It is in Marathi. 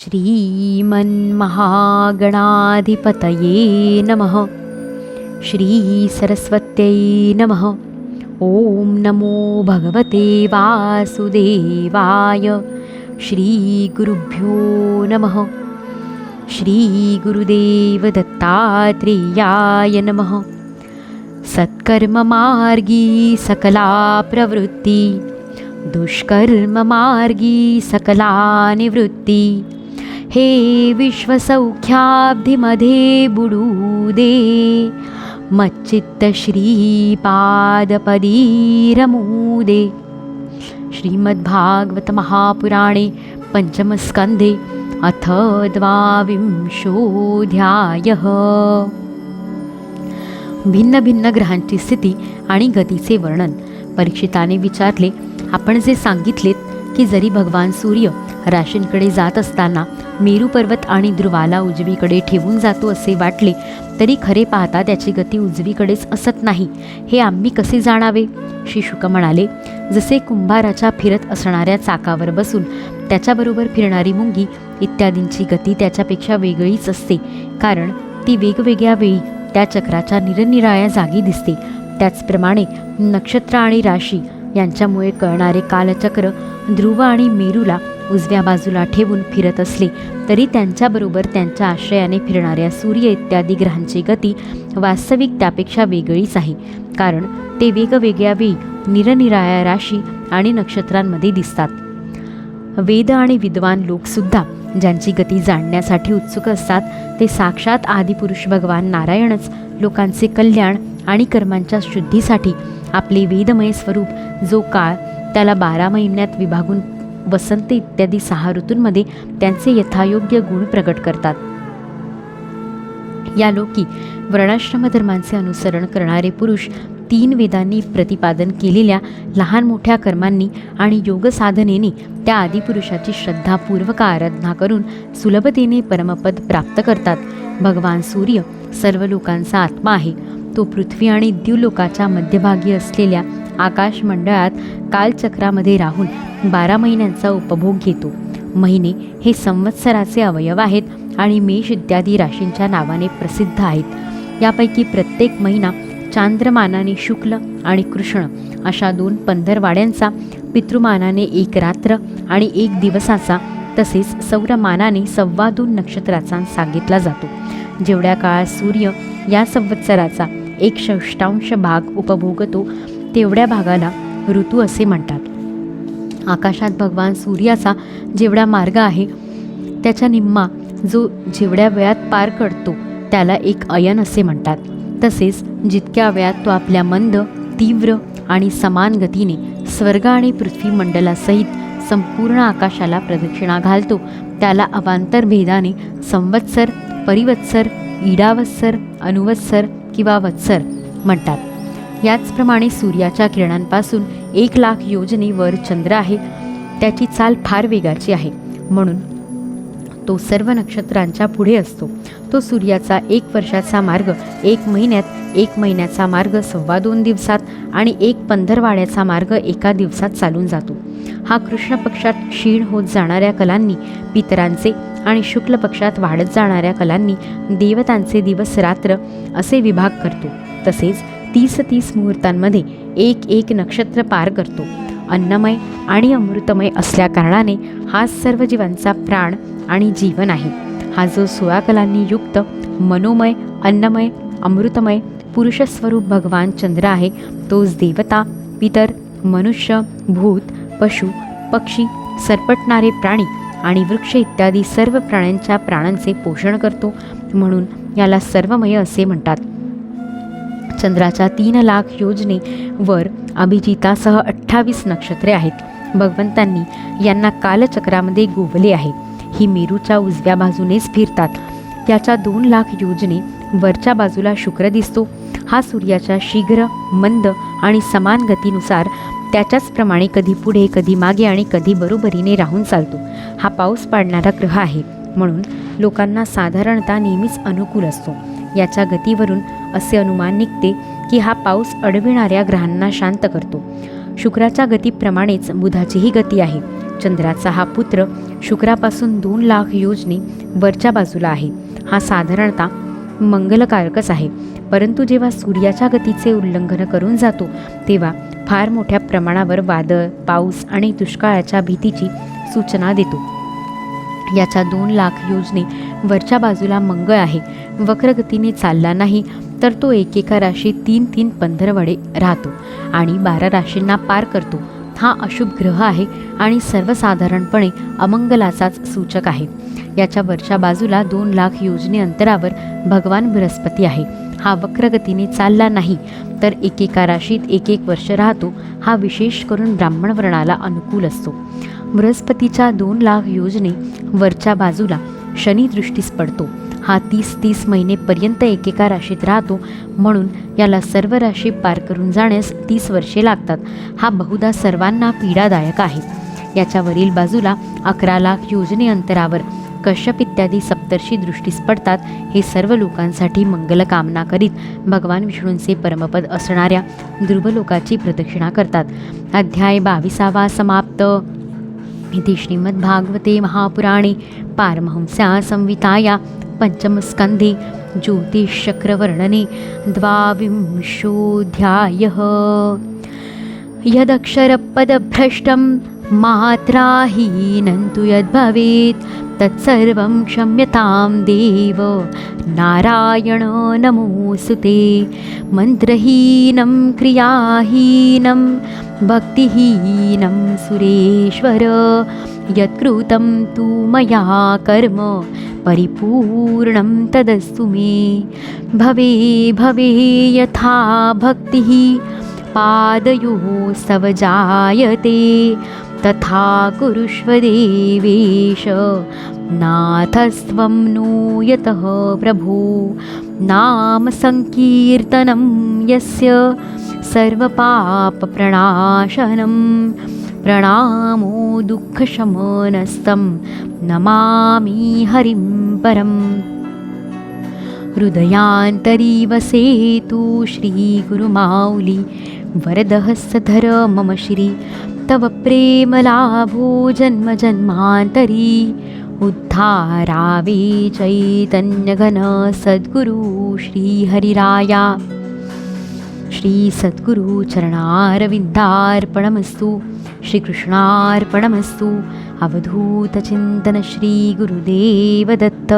श्रीमन्महागणाधिपतये नमः। श्रीसरस्वत्यै नमः। ॐ नमो भगवते वासुदेवाय। श्रीगुरुभ्यो नमः। श्रीगुरुदेवदत्तात्रेयाय नमः। सत्कर्ममार्गी सकला प्रवृत्ती दुष्कर्ममार्गी सकला निवृत्ती हे विश्वसौख्याब्धिमध्ये बुडू दे मच्चित्त श्रीपादपदीरमू दे श्रीमद्भागवत महापुराणे पञ्चमस्कन्धे अथ द्वाविंशोऽध्यायः। भिन्न भिन्न ग्रहांची स्थिती आणि गतीचे वर्णन परीक्षिताने विचारले. आपण जे सांगितलेत की जरी भगवान सूर्य राशींकडे जात असताना मेरू पर्वत आणि ध्रुवाला उजवीकडे ठेवून जातो असे वाटले तरी खरे पाहता त्याची गती उजवीकडेच असत नाही. हे आम्ही कसे जाणावे? श्री शुक म्हणाले जसे कुंभाराच्या फिरत असणाऱ्या चाकावर बसून त्याच्याबरोबर फिरणारी मुंगी इत्यादींची गती त्याच्यापेक्षा वेगळीच असते. कारण ती वेगवेगळ्या वेळी त्या चक्राच्या निरनिराळ्या जागी दिसते. त्याचप्रमाणे नक्षत्र आणि राशी यांच्यामुळे कळणारे कालचक्र ध्रुव आणि मेरूला उजव्या बाजूला ठेवून फिरत असले तरी त्यांच्याबरोबर त्यांच्या आश्रयाने फिरणाऱ्या सूर्य इत्यादी ग्रहांची गती वास्तविक त्यापेक्षा वेगळीच आहे. कारण ते वेगवेगळ्या वेळी निरनिराळ्या राशी आणि नक्षत्रांमध्ये दिसतात. वेद आणि विद्वान लोकसुद्धा ज्यांची गती जाणण्यासाठी उत्सुक असतात ते साक्षात आदिपुरुष भगवान नारायणच लोकांचे कल्याण आणि कर्मांच्या शुद्धीसाठी आपले वेदमय स्वरूप जो काळ त्याला बारा महिन्यात विभागून वसंत इत्यादी सहा ऋतूंमध्ये त्यांचे यथायोग्य गुण प्रकट करतात. या लोकी वर्णाश्रम धर्मांचे अनुसरण करणारे पुरुष तीन वेदांनी प्रतिपादन केलेल्या लहान मोठ्या कर्मांनी आणि योगसाधनेने त्या आदिपुरुषाची श्रद्धापूर्वक आराधना करून सुलभतेने परमपद प्राप्त करतात. भगवान सूर्य सर्व लोकांचा आत्मा आहे. तो पृथ्वी आणि द्यूलोकाच्या मध्यभागी असलेल्या आकाश मंडळात कालचक्रामध्ये राहून बारा महिन्यांचा उपभोग घेतो. महिने हे संवत्सराचे अवयव आहेत आणि मेष इत्यादी राशींच्या नावाने प्रसिद्ध आहेत. यापैकी प्रत्येक महिना चांद्रमानाने शुक्ल आणि कृष्ण अशा दोन पंधरवाड्यांचा पितृमानाने एक रात्र आणि एक दिवसाचा तसेच सौरमानाने सव्वा दोन नक्षत्राचा सांगितला जातो. जेवढ्या काळात सूर्य या संवत्सराचा एक षष्टांश भाग उपभोगतो तेवढ्या भागाला ऋतू असे म्हणतात. आकाशात भगवान सूर्याचा जेवढा मार्ग आहे त्याच्या निम्मा जो जेवढ्या वेळात पार करतो त्याला एक अयन असे म्हणतात. तसेच जितक्या वेळात तो आपल्या मंद तीव्र आणि समान गतीने स्वर्ग आणि पृथ्वी मंडलासहित संपूर्ण आकाशाला प्रदक्षिणा घालतो त्याला अवांतर भेदाने संवत्सर परिवत्सर इडावत्सर अनुवत्सर किंवा वत्सर म्हणतात. याचप्रमाणे सूर्याच्या किरणांपासून एक लाख योजनेवर चंद्र आहे. त्याची चाल फार वेगाची आहे. म्हणून तो सर्व नक्षत्रांच्या पुढे असतो. तो सूर्याचा एक वर्षाचा मार्ग एक महिन्यात एक महिन्याचा मार्ग सव्वा दोन दिवसात आणि एक पंधरवाड्याचा मार्ग एका दिवसात चालून जातो. हा कृष्ण पक्षात क्षीण होत जाणाऱ्या कलांनी पितरांचे आणि शुक्ल पक्षात वाढत जाणाऱ्या कलांनी देवतांचे दिवस रात्र असे विभाग करतो. तसेच तीस तीस मुहूर्तांमध्ये एक एक नक्षत्र पार करतो. अन्नमय आणि अमृतमय असल्याकारणाने हा सर्व जीवांचा प्राण आणि जीवन आहे. हा जो सोळा कलांनी युक्त मनोमय अन्नमय अमृतमय पुरुषस्वरूप भगवान चंद्र आहे तोच देवता पितर मनुष्य भूत पशु पक्षी सरपटणारे प्राणी आणि वृक्ष इत्यादी सर्व प्राण्यांच्या प्राणांचे पोषण करतो म्हणून याला सर्वमय असे म्हणतात. चंद्राच्या तीन लाख योजनेवर अभिजितासह अठ्ठावीस नक्षत्रे आहेत. भगवंतांनी यांना कालचक्रामध्ये गोवले आहे. ही मेरूच्या उजव्या बाजूनेच फिरतात याच्या दोन लाख योजने वरच्या बाजूला शुक्र दिसतो. हा सूर्याच्या शीघ्र मंद आणि समान गतीनुसार त्याच्याचप्रमाणे कधी पुढे कधी मागे आणि कधी बरोबरीने राहून चालतो. हा पाऊस पाडणारा ग्रह आहे. म्हणून लोकांना साधारणतः नेहमीच अनुकूल असतो. याच्या गतीवरून असे अनुमान निघते की हा पाऊस अडविणाऱ्या ग्रहांना शांत करतो. शुक्राच्या गतीप्रमाणेच बुधाचीही गती आहे. चंद्राचा हा पुत्र शुक्रापासून दोन लाख योजने वरच्या बाजूला आहे. हा साधारणतः मंगलकारकच आहे. परंतु जेव्हा सूर्याच्या गतीचे उल्लंघन करून जातो तेव्हा फार मोठ्या प्रमाणावर वादळ पाऊस आणि दुष्काळाच्या भीतीची सूचना देतो. याच्या दोन लाख योजने वरच्या बाजूला मंगळ आहे. वक्रगतीने चालला नाही तर तो एकेका राशीत तीन तीन पंधरवडे राहतो आणि बारा राशींना पार करतो. हा अशुभ ग्रह आहे आणि सर्वसाधारणपणे अमंगलाचाच सूचक आहे. याच्या वरच्या बाजूला दोन लाख योजने अंतरावर भगवान बृहस्पती आहे. हा वक्रगतीने चालला नाही तर एकेका राशीत एक एक वर्ष राहतो हा विशेष करून ब्राह्मण वर्णाला अनुकूल असतो. बृहस्पतीच्या दोन लाख योजने वरच्या बाजूला शनी दृष्टीस पडतो. हा तीस तीस महिनेपर्यंत एकेका राशीत राहतो. म्हणून याला सर्व राशी पार करून जाण्यास तीस वर्षे लागतात. हा बहुधा सर्वांना पीडादायक आहे. याच्यावरील बाजूला अकरा लाख योजने अंतरावर कश्यप इत्यादी सप्तर्षी दृष्टीस पडतात. हे सर्व लोकांसाठी मंगल कामना करीत भगवान विष्णूंचे परमपद असणाऱ्या ध्रुवलोकाची प्रदक्षिणा करतात. अध्याय बाविसावा समाप्त. इति श्रीमद्भागवते महापुराणे पारमहंस्या संहिताया पञ्चमस्कन्धे ज्योतिषचक्रवर्णने द्वाविंशोऽध्यायः। यदक्षरपदभ्रष्टं मात्राहीनं तु यद्भवेत् तत्सर्वं क्षम्यतां देव। नारायण नमोऽस्तु मन्त्रहीनं क्रियाहीनं भक्तिहीनं सुरेश्वर। यत्कृतं तु मया कर्म परिपूर्णं तदस्तु मे। भवे भवे यथा भक्तिः पादयोस्तव जायते। तथा कुरुष्व देवेश नाथस्त्वं नो यतः प्रभो। नाम सङ्कीर्तनं यस्य सर्वपापप्रणाशनं प्रणामो दुःखशमनस्तं नमामि हरिं परम्। हृदयान्तरीव सेतु श्रीगुरुमाौली वरदहस्तधर मम श्री तव प्रेमलाभो जन्मजन्मान्तरी। उद्धारावे चैतन्यघन सद्गुरु श्रीहरिराया। श्रीसद्गुरु चरणारविन्दार्पणमस्तु। श्रीकृष्णार्पणमस्तु अवधूतचिन्तन श्रीगुरुदेवदत्त